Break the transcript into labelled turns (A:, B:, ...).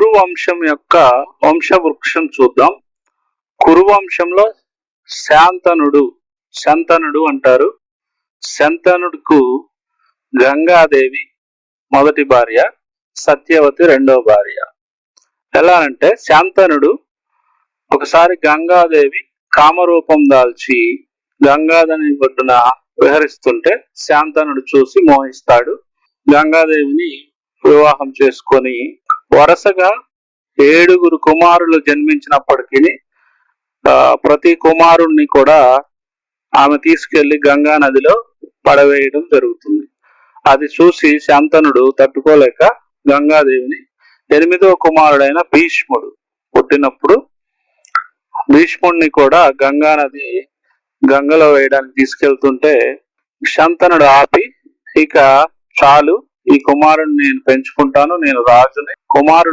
A: కురు వంశం యొక్క వంశవృక్షం చూద్దాం. కురు వంశంలో శాంతనుడు శంతనుడు అంటారు. శంతనుడుకు గంగాదేవి మొదటి భార్య సత్యవతి రెండవ భార్య. ఎలా అంటే శాంతనుడు ఒకసారి గంగాదేవి కామరూపం దాల్చి గంగాధని ఒడ్డున విహరిస్తుంటే శాంతనుడు చూసి మోహిస్తాడు. గంగాదేవిని వివాహం చేసుకొని వరుసగా ఏడుగురు కుమారులు జన్మించినప్పటికీ ప్రతి కుమారుణ్ణి కూడా ఆమె తీసుకెళ్ళి గంగా నదిలో పడవేయడం జరుగుతుంది. అది చూసి శాంతనుడు తట్టుకోలేక గంగాదేవిని ఎనిమిదో కుమారుడైన భీష్ముడు పుట్టినప్పుడు భీష్ముడిని కూడా గంగా నది గంగలో వేయడానికి తీసుకెళ్తుంటే శంతనుడు ఆపి ఇక చాలు ఈ కుమారుని నేను పెంచుకుంటాను నేను రాజుని కుమారుడు